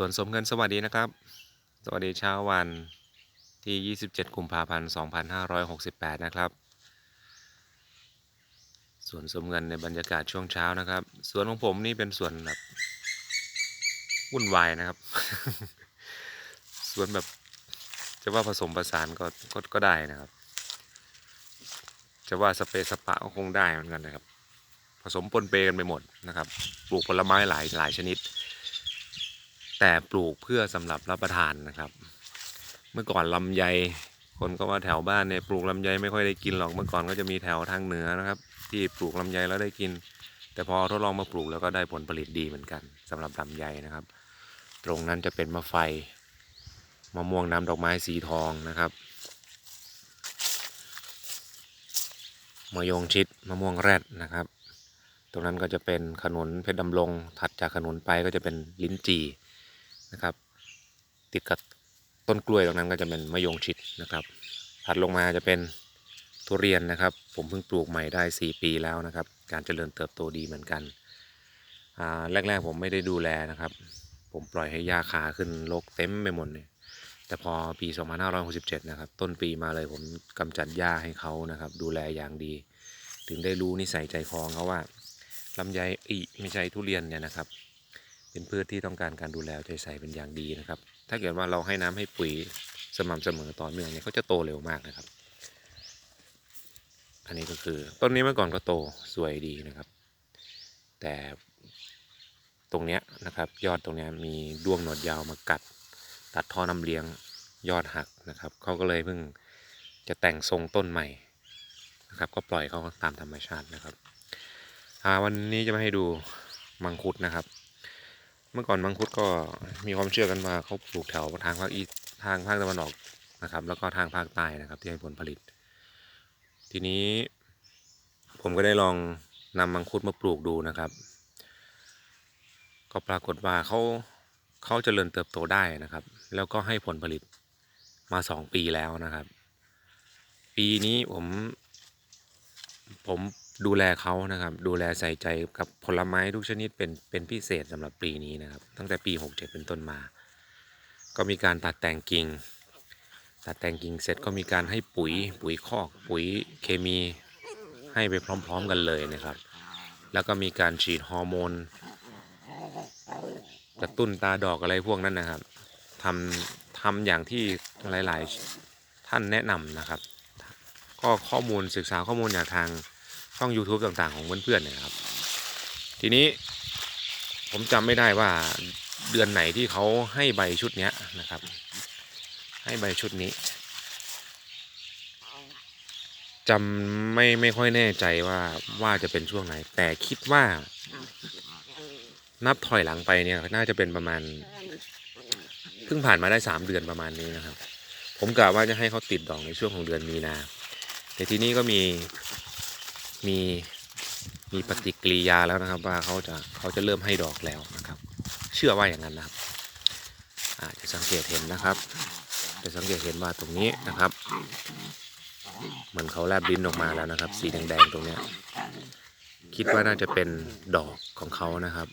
ส่วนสมเงินสวัสดีนะครับ สวัสดีเช้าวันที่ 27 กุมภาพันธ์ 2568 นะครับส่วนสมเงินในบรรยากาศช่วงเช้านะครับสวนของผมนี่เป็นสวนแบบวุ่นวายนะครับสวนแบบจะว่าผสมผสานก็ก็ก็ได้นะครับ จะว่าสเปซสปะก็คงได้เหมือนกันนะครับ ผสมปนเปกันไปหมดนะครับ ปลูกผลไม้หลายหลายชนิด แต่ปลูกเพื่อสำหรับรับประทานนะครับ เมื่อก่อนลำไย คนก็ว่าแถวบ้านเนี่ยปลูกลำไยไม่ค่อยได้กินหรอกเมื่อก่อนก็จะมีแถวทางเหนือนะครับ ที่ปลูกลำไยแล้วได้กิน แต่พอทดลองมาปลูกแล้วก็ได้ผลผลิตดีเหมือนกันสำหรับลำไยนะครับ ตรงนั้นจะเป็นมะไฟมะม่วงน้ำดอกไม้สีทองนะครับมะยงชิดมะม่วงแรดนะครับ ตรงนั้นก็จะเป็นขนุนเพชรดำรงถัดจากขนุนไปก็จะเป็นลิ้นจี่ นะครับ ติดกับต้นกล้วยตรงนั้นก็จะเป็นมะยงชิดนะครับ ถัดลงมาจะเป็นทุเรียนนะครับ ผมเพิ่งปลูกใหม่ได้ 4 ปีแล้วนะครับ การเจริญเติบโตดีเหมือนกันแรกๆผมไม่ได้ดูแลนะครับ ผมปล่อยให้หญ้าคาขึ้นรกเต็มไปหมดเลยแต่พอปี 2567 นะครับ ต้นปีมาเลยผมกำจัดหญ้าให้เขานะครับ ดูแลอย่างดี ถึงได้รู้นิสัยใจคอเขาว่าลำไยอีไม่ใช่ทุเรียนเนี่ยนะครับ เป็นพืชที่ต้องการการดูแลใจใส่เป็นอย่างดีนะครับ ถ้าเกิดว่าเราให้น้ำให้ปุ๋ยสม่ำเสมอต่อเนื่องเนี่ยเขาจะโตเร็วมากนะครับ อันนี้ก็คือต้นนี้เมื่อก่อนก็โตสวยดีนะครับ แต่ตรงเนี้ยนะครับยอดตรงเนี้ยมีด้วงหนวดยาวมากัด ตัดท่อน้ำเลี้ยงยอดหักนะครับเขาก็เลยเพิ่งจะแต่งทรงต้นใหม่นะครับก็ปล่อยเขาตามธรรมชาตินะครับวันนี้จะมาให้ดูมังคุดนะครับ เมื่อก่อนมังคุดก็มีความเชื่อกันว่าเขาปลูกแถวทางภาคอีสทางภาคตะวันออกนะครับ แล้วก็ทางภาคใต้นะครับที่ให้ผลผลิต ทีนี้ผมก็ได้ลองนำมังคุดมาปลูกดูนะครับ ก็ปรากฏว่าเขาเขาเจริญเติบโตได้นะครับ แล้วก็ให้ผลผลิตมาสองปีแล้วนะครับ ปีนี้ผมผม ดูแลเขานะครับ ดูแลใส่ใจกับผลไม้ทุกชนิดเป็นเป็นพิเศษสำหรับปีนี้นะครับ ตั้งแต่ปี 67 เป็นต้นมา ก็มีการตัดแต่งกิ่ง ตัดแต่งกิ่งเสร็จก็มีการให้ปุ๋ย ปุ๋ยคอก ปุ๋ยเคมีให้ไปพร้อม ๆ กันเลยนะครับ แล้วก็มีการฉีดฮอร์โมนกระตุ้นตาดอกอะไรพวกนั้นนะครับทำทำอย่างที่หลาย ๆ ท่านแนะนำนะครับ ก็ข้อมูลศึกษาข้อมูลจากทาง ช่อง YouTube ต่างๆ ของเพื่อนๆเนยนะครับ ทีนี้ผมจำไม่ได้ว่าเดือนไหนที่เขาให้ใบชุดเนี้ยนะครับ ให้ใบชุดนี้จำไม่ไม่ค่อยแน่ใจว่าว่าจะเป็นช่วงไหน แต่คิดว่า นับถอยหลังไปเนี่ยน่าจะเป็นประมาณเพิ่งผ่านมาได้สามเดือนประมาณนี้นะครับ ผมกะว่าจะให้เขาติดดอกในช่วงของเดือนมีนาแต่ทีนี้ก็มี มีมีปฏิกิริยาแล้วนะครับ ว่าเขาจะเขาจะเริ่มให้ดอกแล้วนะครับ เชื่อว่าอย่างนั้นนะครับอาจจะสังเกตเห็นนะครับ จะสังเกตเห็นว่าตรงนี้นะครับเหมือนเขาแลบลิ้นออกมาแล้วนะครับ สีแดงๆตรงเนี้ยคิดว่าน่าจะเป็นดอกของเขานะครับ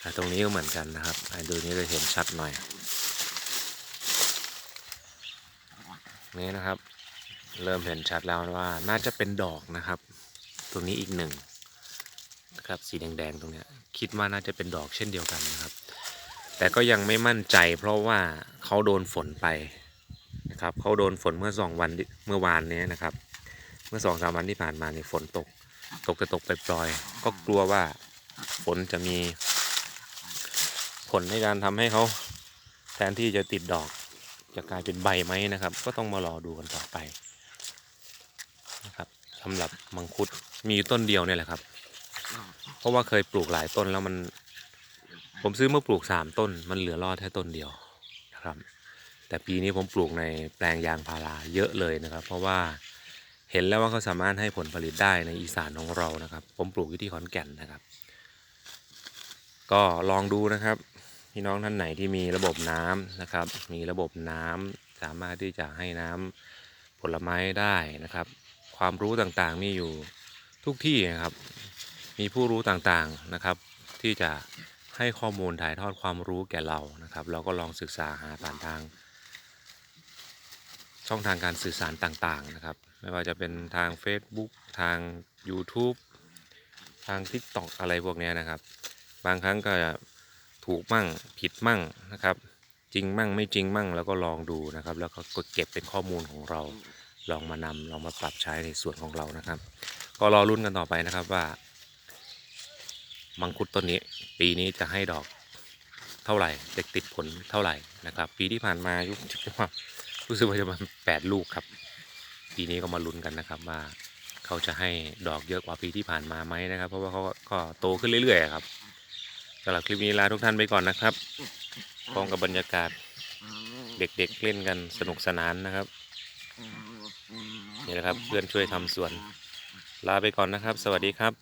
แต่ตรงนี้ก็เหมือนกันนะครับดูนี้จะเห็นชัดหน่อย นี่นะครับ เริ่มเห็นชัดแล้วว่าน่าจะเป็นดอกนะครับ ตรงนี้อีกหนึ่งนะครับสีแดงๆตรงเนี้ยคิดว่าน่าจะเป็นดอกเช่นเดียวกันนะครับ แต่ก็ยังไม่มั่นใจ เพราะว่าเขาโดนฝนไปนะครับเขาโดนฝนเมื่อสองวันเมื่อวานนี้นะครับ เมื่อสองสามวันที่ผ่านมาเนี่ยฝนตก ตกจะตกไปปล่อย ก็กลัวว่าฝนจะมีผลในการทำให้เขาแทนที่จะติดดอกจะกลายเป็นใบไหมนะครับ ก็ต้องมารอดูกันต่อไป สำหรับมังคุดมีต้นเดียวเนี่ยแหละครับ เพราะว่าเคยปลูกหลายต้นแล้วมัน ผมซื้อเมาปลูกสามต้น มันเหลือรอดแค่ต้นเดียวนะครับ แต่ปีนี้ผมปลูกในแปลงยางพาราเยอะเลยนะครับ เพราะว่าเห็นแล้วว่าเขาสามารถให้ผลผลิตได้ในอีสานของเรานะครับ ผมปลูกอยู่ที่ขอนแก่นนะครับ ก็ลองดูนะครับพี่น้องท่านไหนที่มีระบบน้ำนะครับ มีระบบน้ำสามารถที่จะให้น้ำผลไม้ได้นะครับ ความรู้ต่างๆ มีอยู่ทุกที่นะครับ มีผู้รู้ต่างๆนะครับ ที่จะให้ข้อมูลถ่ายทอดความรู้แก่เรานะครับ เราก็ลองศึกษาหาผ่านทาง ช่องทางการสื่อสารต่างๆนะครับ ไม่ว่าจะเป็นทาง Facebook ทาง YouTube ทาง TikTok อะไรพวกนี้นะครับ บางครั้งก็ถูกมั่งผิดมั่งนะครับ จริงมั่งไม่จริงมั่งแล้วก็ลองดูนะครับ แล้วก็เก็บเป็นข้อมูลของเรา ลองมานำลองมาปรับใช้ในส่วนของเรานะครับ ก็รอรุ่นกันต่อไปนะครับว่า มังคุดต้นนี้ ปีนี้จะให้ดอกเท่าไหร่จะติดผลเท่าไหร่นะครับ ปีที่ผ่านมายุคที่ว่ารู้สึกว่าจะมาแปดลูกครับ ปีนี้ก็มาลุ้นกันนะครับว่าเขาจะให้ดอกเยอะกว่าปีที่ผ่านมาไหมนะครับ เพราะว่าเขาก็ก็โตขึ้นเรื่อยๆครับสำหรับคลิปนี้ลาทุกท่านไปก่อนนะครับพร้อมกับบรรยากาศเด็กๆเล่นกันสนุกสนานนะครับ นี่แหละครับ เพื่อนช่วยทำสวน ลาไปก่อนนะครับ สวัสดีครับ